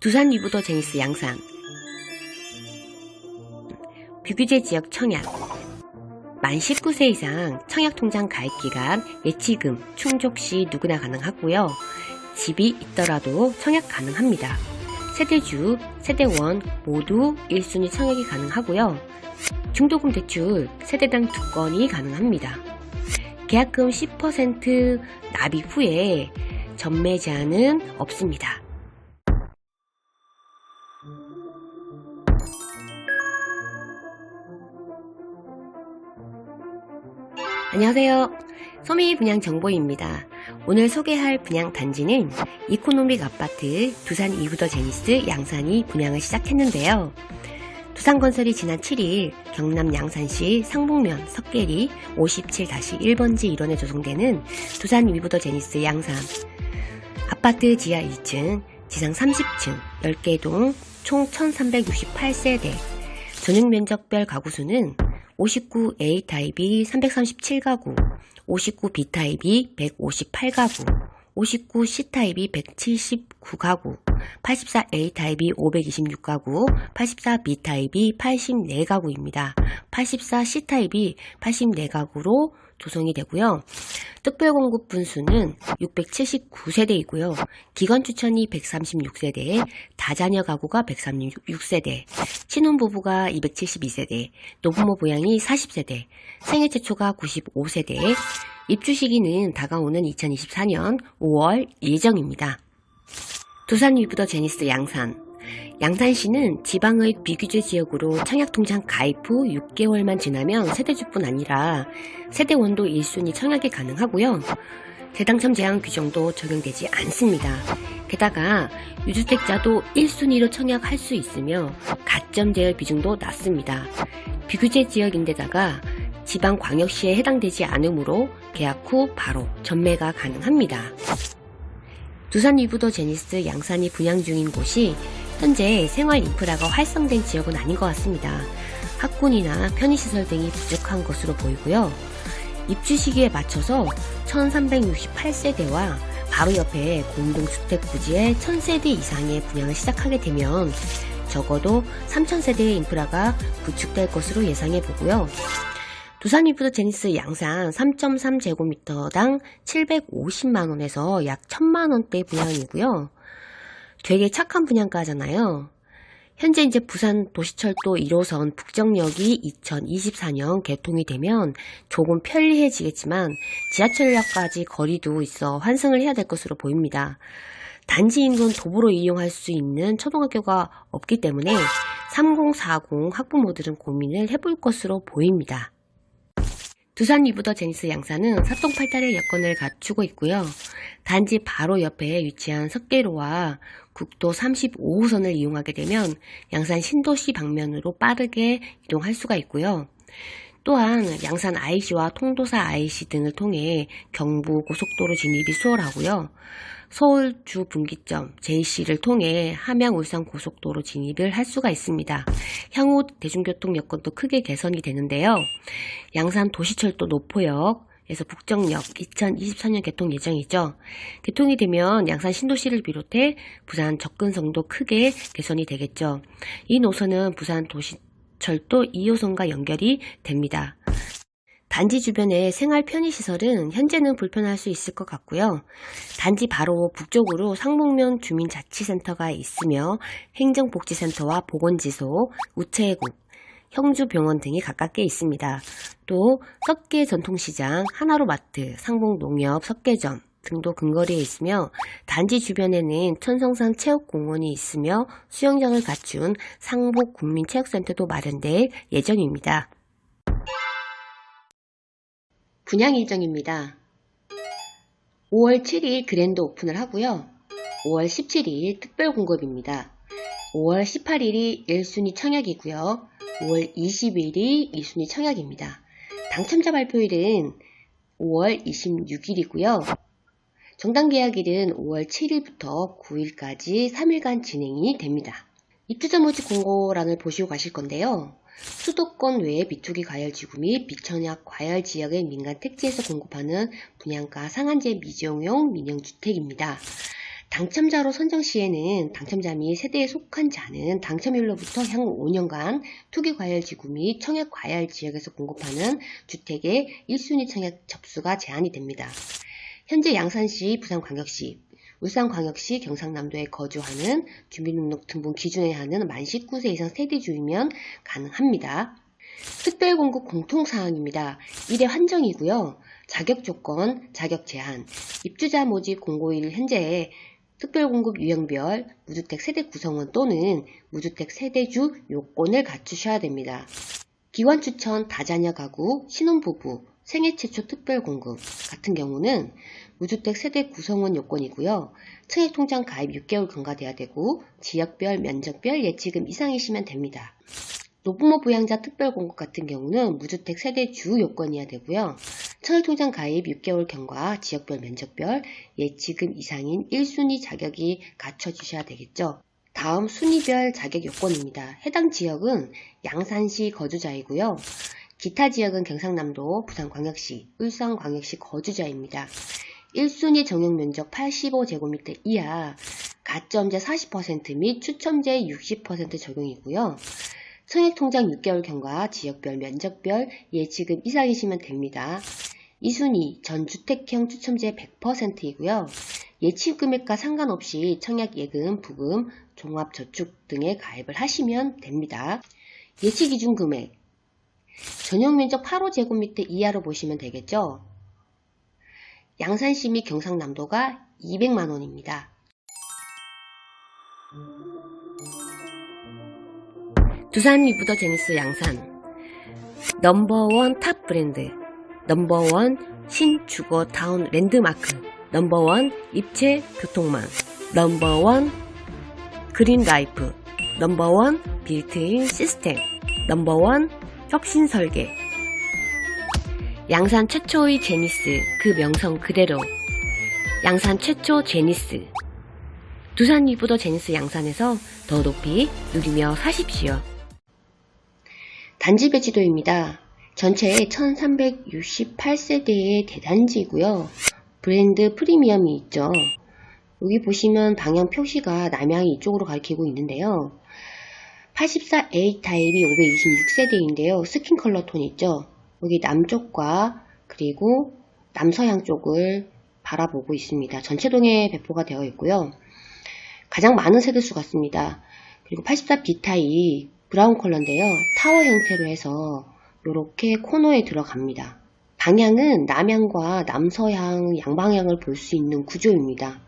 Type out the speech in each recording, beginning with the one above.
두산 위부도 제니스 양산 비규제 지역 청약 만 19세 이상 청약통장 가입기간 예치금 충족 시 누구나 가능하고요. 집이 있더라도 청약 가능합니다. 세대주, 세대원 모두 1순위 청약이 가능하고요. 중도금 대출 세대당 두 건이 가능합니다. 계약금 10% 납입 후에 전매 제한은 없습니다. 안녕하세요. 소미 분양 정보입니다. 오늘 소개할 분양 단지는 이코노믹 아파트 두산 이브더 제니스 양산이 분양을 시작했는데요. 두산건설이 지난 7일 경남 양산시 상북면 석계리 57-1번지 1원에 조성되는 두산 위브더 제니스 양산 아파트 지하 1층, 지상 30층, 10개 동, 총 1368세대, 전용 면적별 가구 수는 59A 타입이 337가구, 59B 타입이 158가구, 59C 타입이 179가구, 84A 타입이 526가구, 84B 타입이 84가구입니다. 84C 타입이 84가구로 조성이 되고요. 특별 공급 분수는 679세대이고요. 기관 추천이 136세대, 다자녀 가구가 136세대, 신혼부부가 272세대, 노부모 부양이 40세대, 생애 최초가 95세대, 입주 시기는 다가오는 2024년 5월 예정입니다. 두산 위브더 제니스 양산 양산시는 지방의 비규제 지역으로 청약통장 가입 후 6개월만 지나면 세대주뿐 아니라 세대원도 1순위 청약이 가능하고요. 대당첨 제한 규정도 적용되지 않습니다. 게다가 유주택자도 1순위로 청약할 수 있으며 가점 제열 비중도 낮습니다. 비규제 지역인데다가 지방 광역시에 해당되지 않으므로 계약 후 바로 전매가 가능합니다. 두산 위브더 제니스 양산이 분양 중인 곳이 현재 생활 인프라가 활성된 지역은 아닌 것 같습니다. 학군이나 편의시설 등이 부족한 것으로 보이고요. 입주 시기에 맞춰서 1368세대와 바로 옆에 공동주택 부지에 1000세대 이상의 분양을 시작하게 되면 적어도 3000세대의 인프라가 구축될 것으로 예상해 보고요. 두산 위브더 제니스 양산 3.3제곱미터당 750만원에서 약 1000만원대 분양이고요. 되게 착한 분양가잖아요. 현재 이제 부산 도시철도 1호선 북정역이 2024년 개통이 되면 조금 편리해지겠지만 지하철역까지 거리도 있어 환승을 해야 될 것으로 보입니다. 단지 인근 도보로 이용할 수 있는 초등학교가 없기 때문에 3040 학부모들은 고민을 해볼 것으로 보입니다. 두산 위브더 제니스 양산은 사통팔달의 여건을 갖추고 있고요. 단지 바로 옆에 위치한 석계로와 국도 35호선을 이용하게 되면 양산 신도시 방면으로 빠르게 이동할 수가 있고요. 또한 양산 IC와 통도사 IC 등을 통해 경부 고속도로 진입이 수월하고요. 서울 주 분기점 JC를 통해 함양 울산 고속도로 진입을 할 수가 있습니다. 향후 대중교통 여건도 크게 개선이 되는데요. 양산 도시철도 노포역 에서 북정역 2024년 개통 예정이죠. 개통이 되면 양산 신도시를 비롯해 부산 접근성도 크게 개선이 되겠죠. 이 노선은 부산 도시철도 2호선과 연결이 됩니다. 단지 주변의 생활 편의시설은 현재는 불편할 수 있을 것 같고요. 단지 바로 북쪽으로 상목면 주민자치센터가 있으며 행정복지센터와 보건지소, 우체국, 형주병원 등이 가깝게 있습니다. 또 석계 전통시장, 하나로마트, 상봉농협, 석계점 등도 근거리에 있으며 단지 주변에는 천성산 체육공원이 있으며 수영장을 갖춘 상복국민체육센터도 마련될 예정입니다. 분양 일정입니다. 5월 7일 그랜드 오픈을 하고요. 5월 17일 특별 공급입니다. 5월 18일이 1순위 청약이고요. 5월 20일이 2순위 청약입니다. 당첨자 발표일은 5월 26일이고요. 정당 계약일은 5월 7일부터 9일까지 3일간 진행이 됩니다. 입주자 모집 공고란을 보시고 가실 건데요. 수도권 외의 비투기 과열지구 및 비천약 과열 지역의 민간 택지에서 공급하는 분양가 상한제 미정용 민영주택입니다. 당첨자로 선정 시에는 당첨자 및 세대에 속한 자는 당첨일로부터 향후 5년간 투기과열지구 및 청약과열 지역에서 공급하는 주택의 1순위 청약 접수가 제한이 됩니다. 현재 양산시, 부산광역시, 울산광역시, 경상남도에 거주하는 주민등록등본 기준에 하는 만 19세 이상 세대주이면 가능합니다. 특별공급 공통사항입니다. 1회 환정이고요. 자격 조건, 자격 제한, 입주자 모집 공고일 현재 특별공급 유형별 무주택 세대 구성원 또는 무주택 세대주 요건을 갖추셔야 됩니다. 기관 추천 다자녀 가구, 신혼부부, 생애 최초 특별공급 같은 경우는 무주택 세대 구성원 요건이고요. 청약 통장 가입 6개월 경과돼야 되고 지역별, 면적별 예치금 이상이시면 됩니다. 노부모 부양자 특별공급 같은 경우는 무주택 세대 주 요건이어야 되고요. 청약통장 가입 6개월 경과, 지역별, 면적별, 예치금 이상인 1순위 자격이 갖춰주셔야 되겠죠. 다음 순위별 자격 요건입니다. 해당 지역은 양산시 거주자이고요. 기타 지역은 경상남도, 부산광역시, 울산광역시 거주자입니다. 1순위 정용 면적 85제곱미터 이하, 가점제 40%및 추첨제 60% 적용이고요. 청약통장 6개월 경과, 지역별, 면적별, 예치금 이상이시면 됩니다. 2순위 전주택형 추첨제 100%이고요. 예치 금액과 상관없이 청약 예금, 부금, 종합저축 등에 가입을 하시면 됩니다. 예치 기준 금액 전용 면적 8호제곱미터 이하로 보시면 되겠죠. 양산시 및 경상남도가 200만원입니다. 두산 리부더 제니스 양산. 넘버원 탑 브랜드 넘버원 신주거 타운 랜드마크 넘버원 입체 교통망 넘버원 그린 라이프 넘버원 빌트인 시스템 넘버원 혁신 설계. 양산 최초의 제니스 그 명성 그대로. 양산 최초 제니스. 두산 리부더 제니스 양산에서 더 높이 누리며 사십시오. 단지 배지도입니다. 전체 1368세대의 대단지고요. 브랜드 프리미엄이 있죠. 여기 보시면 방향 표시가 남향이 이쪽으로 가리키고 있는데요. 84A 타입이 526세대인데요. 스킨 컬러 톤 있죠. 여기 남쪽과 그리고 남서향 쪽을 바라보고 있습니다. 전체동에 배포가 되어 있고요. 가장 많은 세대수 같습니다. 그리고 84B 타입 브라운 컬러인데요. 타워 형태로 해서 이렇게 코너에 들어갑니다. 방향은 남향과 남서향 양방향을 볼 수 있는 구조입니다.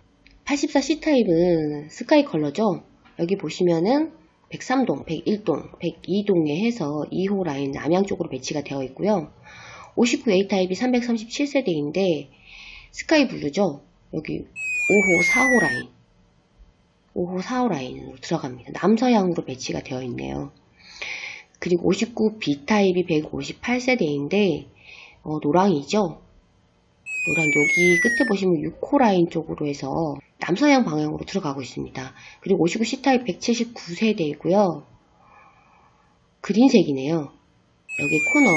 84C 타입은 스카이 컬러죠. 여기 보시면은 103동, 101동, 102동에 해서 2호 라인 남향 쪽으로 배치가 되어 있고요. 59A 타입이 337세대인데 스카이 블루죠. 여기 5호, 4호 라인 5호, 4호 라인으로 들어갑니다. 남서향으로 배치가 되어 있네요. 그리고 59B 타입이 158세대인데 어, 노랑이죠. 노랑 여기 끝에 보시면 6호 라인 쪽으로 해서 남서향 방향으로 들어가고 있습니다. 그리고 59C 타입 179세대이고요. 그린색이네요. 여기 코너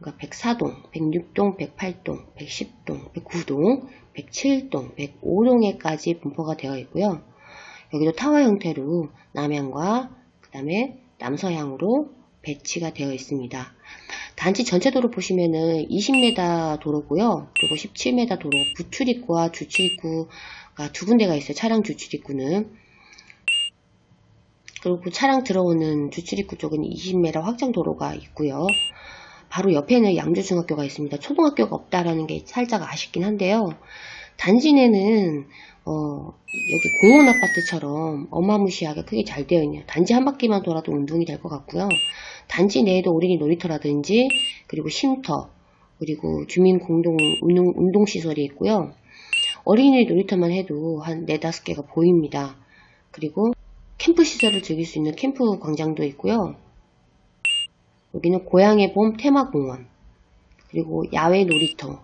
그러니까 104동, 106동, 108동, 110동, 109동, 107동, 105동에까지 분포가 되어 있고요. 여기도 타워 형태로 남향과 그 다음에 남서향으로 배치가 되어 있습니다. 단지 전체 도로 보시면은 20m 도로고요. 그리고 17m 도로 부출입구와 주출입구가 두 군데가 있어요. 차량 주출입구는. 그리고 차량 들어오는 주출입구 쪽은 20m 확장 도로가 있고요. 바로 옆에는 양주중학교가 있습니다. 초등학교가 없다라는 게 살짝 아쉽긴 한데요. 단지 내는 어, 여기 공원 아파트처럼 어마무시하게 크게 잘 되어 있네요. 단지 한 바퀴만 돌아도 운동이 될 것 같고요. 단지 내에도 어린이 놀이터라든지 그리고 쉼터 그리고 주민 공동 운동, 운동 시설이 있고요. 어린이 놀이터만 해도 한 네다섯 개가 보입니다. 그리고 캠프 시설을 즐길 수 있는 캠프 광장도 있고요. 여기는 고향의 봄 테마공원 그리고 야외 놀이터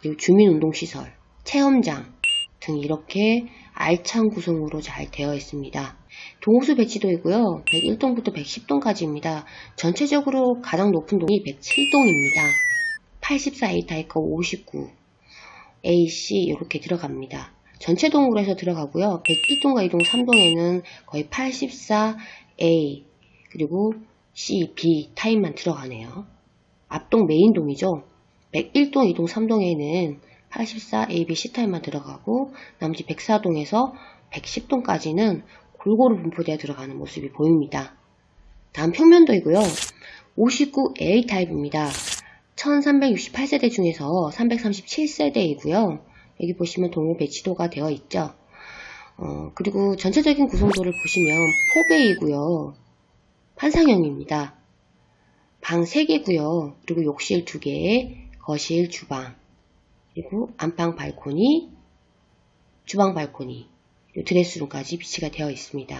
그리고 주민 운동 시설 체험장 등 이렇게 알찬 구성으로 잘 되어 있습니다. 동호수 배치도이고요. 101동부터 110동까지입니다. 전체적으로 가장 높은 동이 107동입니다. 84A 타입과 59 AC 이렇게 들어갑니다. 전체 동으로 해서 들어가고요. 101동과 2동 3동에는 거의 84A 그리고 C, B 타입만 들어가네요. 앞동 메인 동이죠. 101동, 2동, 3동에는 84, A, B, C 타입만 들어가고 나머지 104동에서 110동까지는 골고루 분포되어 들어가는 모습이 보입니다. 다음 평면도이고요. 59A 타입입니다. 1368세대 중에서 337세대이고요. 여기 보시면 동호 배치도가 되어 있죠. 어, 그리고 전체적인 구성도를 보시면 4배이고요. 판상형입니다. 방 3개고요. 그리고 욕실 2개, 거실, 주방, 그리고 안방 발코니, 주방 발코니, 드레스룸까지 비치가 되어 있습니다.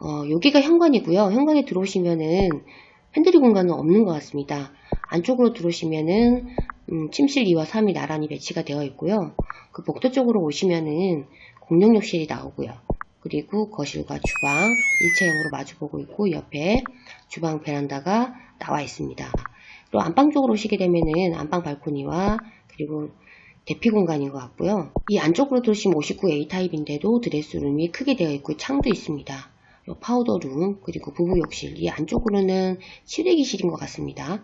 어, 여기가 현관이고요. 현관에 들어오시면은 팬트리 공간은 없는 것 같습니다. 안쪽으로 들어오시면은 음, 침실 2와 3이 나란히 배치가 되어 있고요. 그 복도 쪽으로 오시면은 공용 욕실이 나오고요. 그리고 거실과 주방 일체형으로 마주보고 있고 옆에 주방 베란다가 나와 있습니다. 그리고 안방 쪽으로 오시게 되면은 안방 발코니와 그리고 대피 공간인 것 같고요. 이 안쪽으로 들어오시면 59A 타입인데도 드레스룸이 크게 되어 있고 창도 있습니다. 파우더룸 그리고 부부 욕실 이 안쪽으로는 실외기실인 것 같습니다.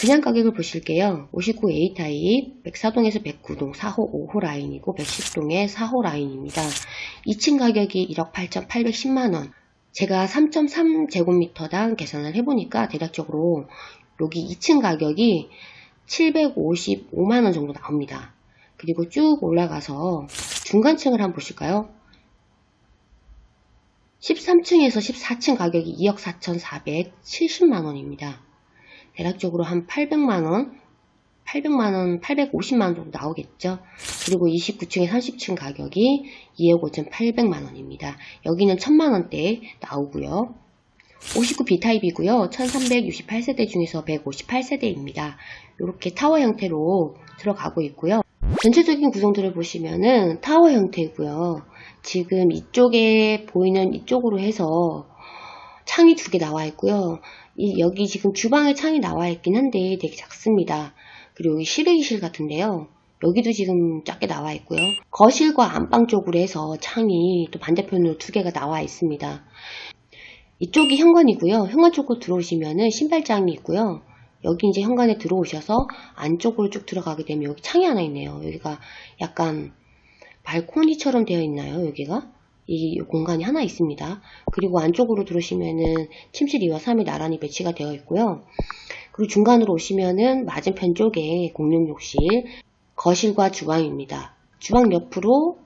그냥 가격을 보실게요. 59A 타입 104동에서 109동 4호 5호 라인이고 110동에 4호 라인입니다. 2층 가격이 1억 8,810만원 제가 3.3제곱미터당 계산을 해보니까 대략적으로 여기 2층 가격이 755만원 정도 나옵니다. 그리고 쭉 올라가서 중간층을 한번 보실까요? 13층에서 14층 가격이 2억 4,470만원입니다. 대략적으로 한 800만원, 800만원, 850만원 정도 나오겠죠. 그리고 29층에 30층 가격이 2억 5,800만원입니다. 여기는 1000만원대 나오고요. 59B 타입이고요. 1368세대 중에서 158세대입니다. 이렇게 타워 형태로 들어가고 있고요. 전체적인 구성들을 보시면은 타워 형태이고요. 지금 이쪽에 보이는 이쪽으로 해서 창이 두 개 나와 있고요. 이, 여기 지금 주방에 창이 나와 있긴 한데 되게 작습니다. 그리고 여기 실외기실 같은데요. 여기도 지금 작게 나와 있고요. 거실과 안방 쪽으로 해서 창이 또 반대편으로 두 개가 나와 있습니다. 이쪽이 현관이고요. 현관 쪽으로 들어오시면은 신발장이 있고요. 여기 이제 현관에 들어오셔서 안쪽으로 쭉 들어가게 되면 여기 창이 하나 있네요. 여기가 약간 발코니처럼 되어 있나요? 여기가? 이 공간이 하나 있습니다. 그리고 안쪽으로 들어오시면은 침실 2와 3이 나란히 배치가 되어 있고요. 그리고 중간으로 오시면은 맞은편 쪽에 공용 욕실, 거실과 주방입니다. 주방 옆으로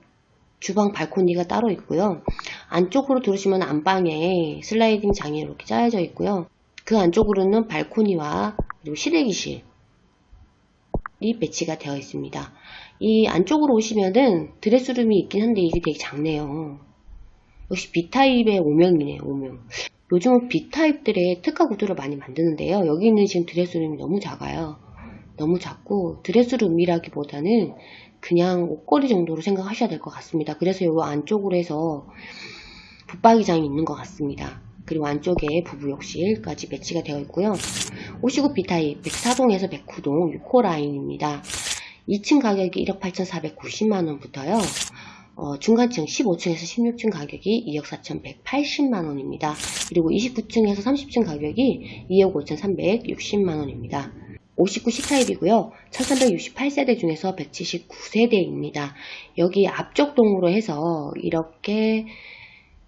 주방 발코니가 따로 있고요. 안쪽으로 들어오시면 안방에 슬라이딩 장이 이렇게 짜여져 있고요. 그 안쪽으로는 발코니와 그리고 실외기실이 배치가 되어 있습니다. 이 안쪽으로 오시면은 드레스룸이 있긴 한데 이게 되게 작네요. 역시 B타입의 오명이네요, 오명. 요즘은 B타입들의 특화 구도를 많이 만드는데요. 여기 있는 지금 드레스룸이 너무 작아요. 너무 작고 드레스룸이라기보다는 그냥 옷걸이 정도로 생각하셔야 될 것 같습니다. 그래서 이 안쪽으로 해서 붙박이장이 있는 것 같습니다. 그리고 안쪽에 부부욕실까지 배치가 되어 있고요. 59 B타입 104동에서 109동 6호 라인입니다. 2층 가격이 1억 8,490만원부터요. 어, 중간층 15층에서 16층 가격이 2억 4,180만원입니다. 그리고 29층에서 30층 가격이 2억 5,360만원입니다. 59 C타입이고요. 1368세대 중에서 179세대입니다. 여기 앞쪽 동으로 해서 이렇게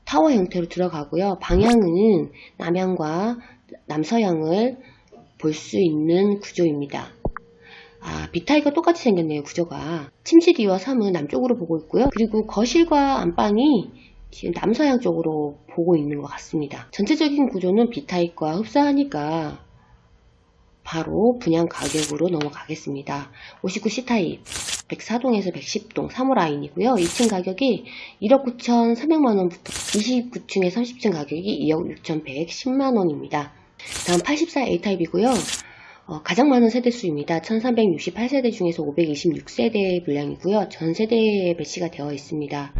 타워 형태로 들어가고요. 방향은 남향과 남서향을 볼 수 있는 구조입니다. 아, 비타이가 똑같이 생겼네요, 구조가. 침실 2와 3은 남쪽으로 보고 있고요. 그리고 거실과 안방이 지금 남서향 쪽으로 보고 있는 것 같습니다. 전체적인 구조는 비타입과 흡사하니까 바로 분양 가격으로 넘어가겠습니다. 59C타입 104동에서 110동 3호 라인이고요. 2층 가격이 1억 9,300만원부터 29층에 30층 가격이 2억 6,110만원입니다. 다음 84A타입이고요. 어, 가장 많은 세대수입니다. 1368세대 중에서 526세대 분량이고요. 전 세대에 배치가 되어 있습니다.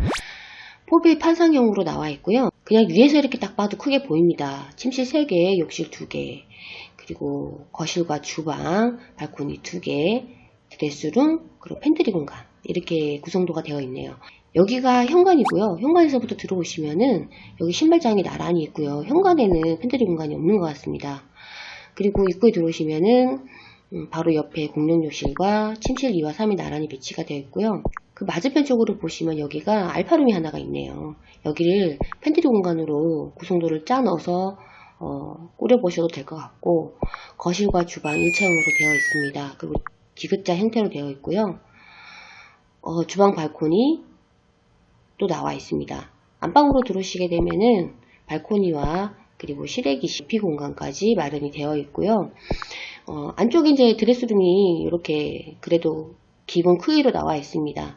포비 판상형으로 나와 있고요. 그냥 위에서 이렇게 딱 봐도 크게 보입니다. 침실 3개, 욕실 2개, 그리고 거실과 주방, 발코니 2개, 드레스룸, 그리고 팬트리 공간 이렇게 구성도가 되어 있네요. 여기가 현관이고요. 현관에서부터 들어오시면은 여기 신발장이 나란히 있고요. 현관에는 팬트리 공간이 없는 것 같습니다. 그리고 입구에 들어오시면은 음, 바로 옆에 공용욕실과 침실 2와 3이 나란히 배치가 되어 있고요. 그 맞은편 쪽으로 보시면 여기가 알파룸이 하나가 있네요. 여기를 팬트리 공간으로 구성도를 짜 넣어서 어, 꾸려보셔도 될 것 같고 거실과 주방 일체형으로 되어 있습니다. 그리고 디귿자 형태로 되어 있고요. 어, 주방 발코니 또 나와 있습니다. 안방으로 들어오시게 되면은 발코니와 그리고 실외기 CP 공간까지 마련이 되어 있고요. 어, 안쪽에 이제 드레스룸이 이렇게 그래도 기본 크기로 나와 있습니다.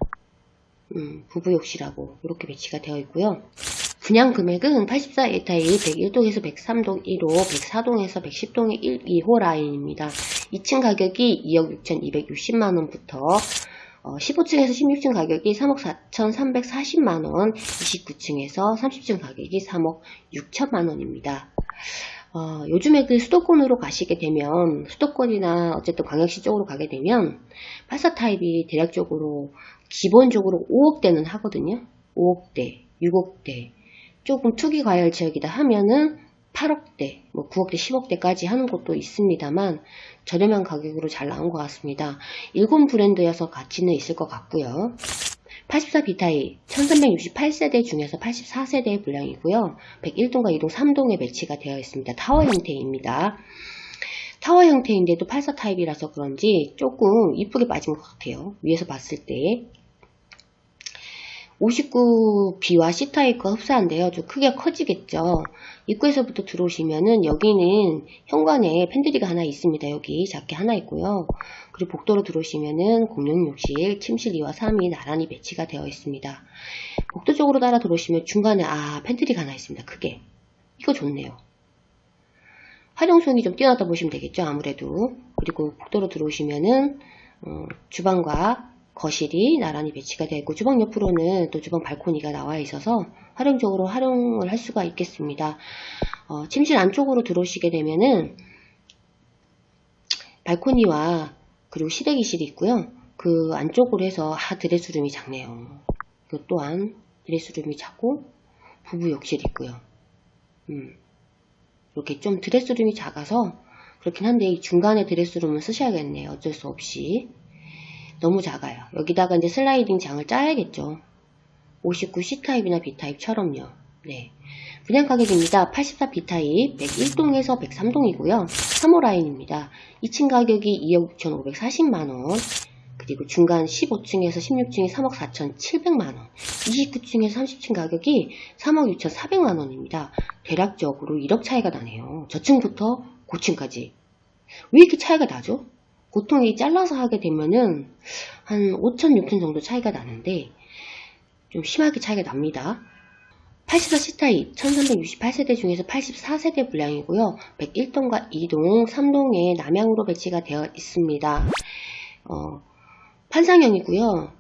음, 부부욕실하고 이렇게 배치가 되어 있고요. 분양 금액은 84 A타입 101동에서 103동 1호, 104동에서 110동의 1, 2호 라인입니다. 2층 가격이 2억 6,260만원부터 어, 15층에서 16층 가격이 3억 4,340만원, 29층에서 30층 가격이 3억 6천만원입니다. 어, 요즘에 그 수도권으로 가시게 되면, 수도권이나 어쨌든 광역시 쪽으로 가게 되면, 84 타입이 대략적으로 기본적으로 5억대는 하거든요. 5억대, 6억대. 조금 투기 과열 지역이다 하면은 8억대, 뭐 9억대, 10억대까지 하는 곳도 있습니다만 저렴한 가격으로 잘 나온 것 같습니다. 일본 브랜드여서 가치는 있을 것 같고요. 84 비타이 1368세대 중에서 84세대의 분량이고요. 101동과 2동, 3동에 배치가 되어 있습니다. 타워 형태입니다. 타워 형태인데도 84 타입이라서 그런지 조금 이쁘게 빠진 것 같아요. 위에서 봤을 때. 59B와 C타입과 흡사한데요. 좀 크게 커지겠죠. 입구에서부터 들어오시면은 여기는 현관에 팬트리가 하나 있습니다. 여기 작게 하나 있고요. 그리고 복도로 들어오시면은 공용욕실, 침실 2와 3이 나란히 배치가 되어 있습니다. 복도 쪽으로 따라 들어오시면 중간에 아 팬트리가 하나 있습니다. 크게. 이거 좋네요. 활용성이 좀 뛰어나다 보시면 되겠죠. 아무래도. 그리고 복도로 들어오시면은 어, 주방과 거실이 나란히 배치가 되어 있고 주방 옆으로는 또 주방 발코니가 나와 있어서 활용적으로 활용을 할 수가 있겠습니다. 어, 침실 안쪽으로 들어오시게 되면은 발코니와 그리고 시래기실이 있고요. 그 안쪽으로 해서 아 드레스룸이 작네요. 그 또한 드레스룸이 작고 부부 욕실이 있고요. 음, 이렇게 좀 드레스룸이 작아서 그렇긴 한데 이 중간에 드레스룸을 쓰셔야겠네요. 어쩔 수 없이. 너무 작아요. 여기다가 이제 슬라이딩 장을 짜야겠죠. 59 C타입이나 B타입처럼요. 네. 분양 가격입니다. 84 B타입 101동에서 103동이고요. 3호 라인입니다. 2층 가격이 2억 6,540만원. 그리고 중간 15층에서 16층이 3억 4,700만원. 29층에서 30층 가격이 3억 6,400만원입니다. 대략적으로 1억 차이가 나네요. 저층부터 고층까지. 왜 이렇게 차이가 나죠? 보통 이 잘라서 하게 되면은 한 5천, 6천 정도 차이가 나는데 좀 심하게 차이가 납니다. 84 C타입 1368세대 중에서 84세대 분량이고요. 101동과 2동, 3동에 남향으로 배치가 되어 있습니다. 어, 판상형이고요.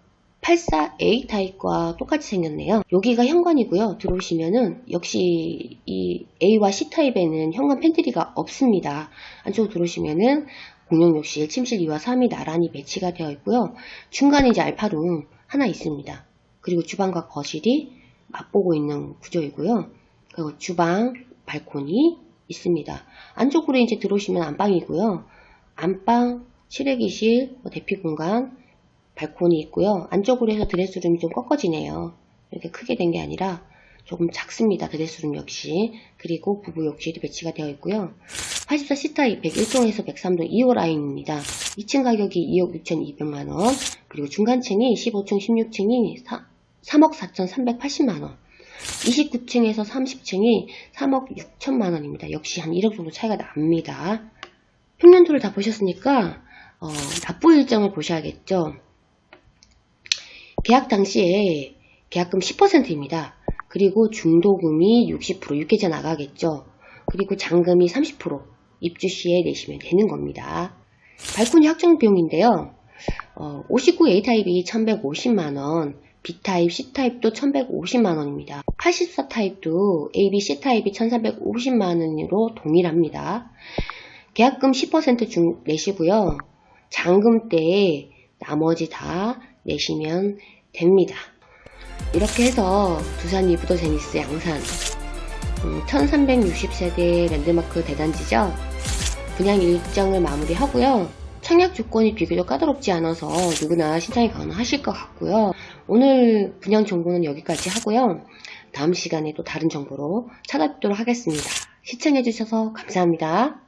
84A 타입과 똑같이 생겼네요. 여기가 현관이고요. 들어오시면은 역시 이 A와 C 타입에는 현관 팬트리가 없습니다. 안쪽으로 들어오시면은 공용욕실, 침실 2와 3이 나란히 배치가 되어 있고요. 중간에 이제 알파룸 하나 있습니다. 그리고 주방과 거실이 맞보고 있는 구조이고요. 그리고 주방, 발코니 있습니다. 안쪽으로 이제 들어오시면 안방이고요. 안방, 실외기실, 뭐 대피 공간, 발코니 있고요. 안쪽으로 해서 드레스룸이 좀 꺾어지네요. 이렇게 크게 된 게 아니라 조금 작습니다. 드레스룸 역시. 그리고 부부 욕실이 배치가 되어 있고요. 84 C타입 101동에서 103동 2호 라인입니다. 2층 가격이 2억 6,200만원, 그리고 중간층이 15층, 16층이 3억 4,380만원, 29층에서 30층이 3억 6천만원입니다. 역시 한 1억 정도 차이가 납니다. 평면도를 다 보셨으니까 어, 납부 일정을 보셔야겠죠. 계약 당시에 계약금 10%입니다. 그리고 중도금이 60% 육개자 나가겠죠. 그리고 잔금이 30% 입주 시에 내시면 되는 겁니다. 발코니 확정 비용인데요. 어, 59A 타입이 1150만원, B타입, C타입도 1150만원입니다. 84 타입도 A, B, C 타입이 1350만원으로 동일합니다. 계약금 10%중 내시고요. 잔금 때 나머지 다 내시면 됩니다. 이렇게 해서 두산 리브더 제니스 양산 1360세대 랜드마크 대단지죠. 분양 일정을 마무리하고요. 청약 조건이 비교적 까다롭지 않아서 누구나 신청이 가능하실 것 같고요. 오늘 분양 정보는 여기까지 하고요. 다음 시간에 또 다른 정보로 찾아뵙도록 하겠습니다. 시청해주셔서 감사합니다.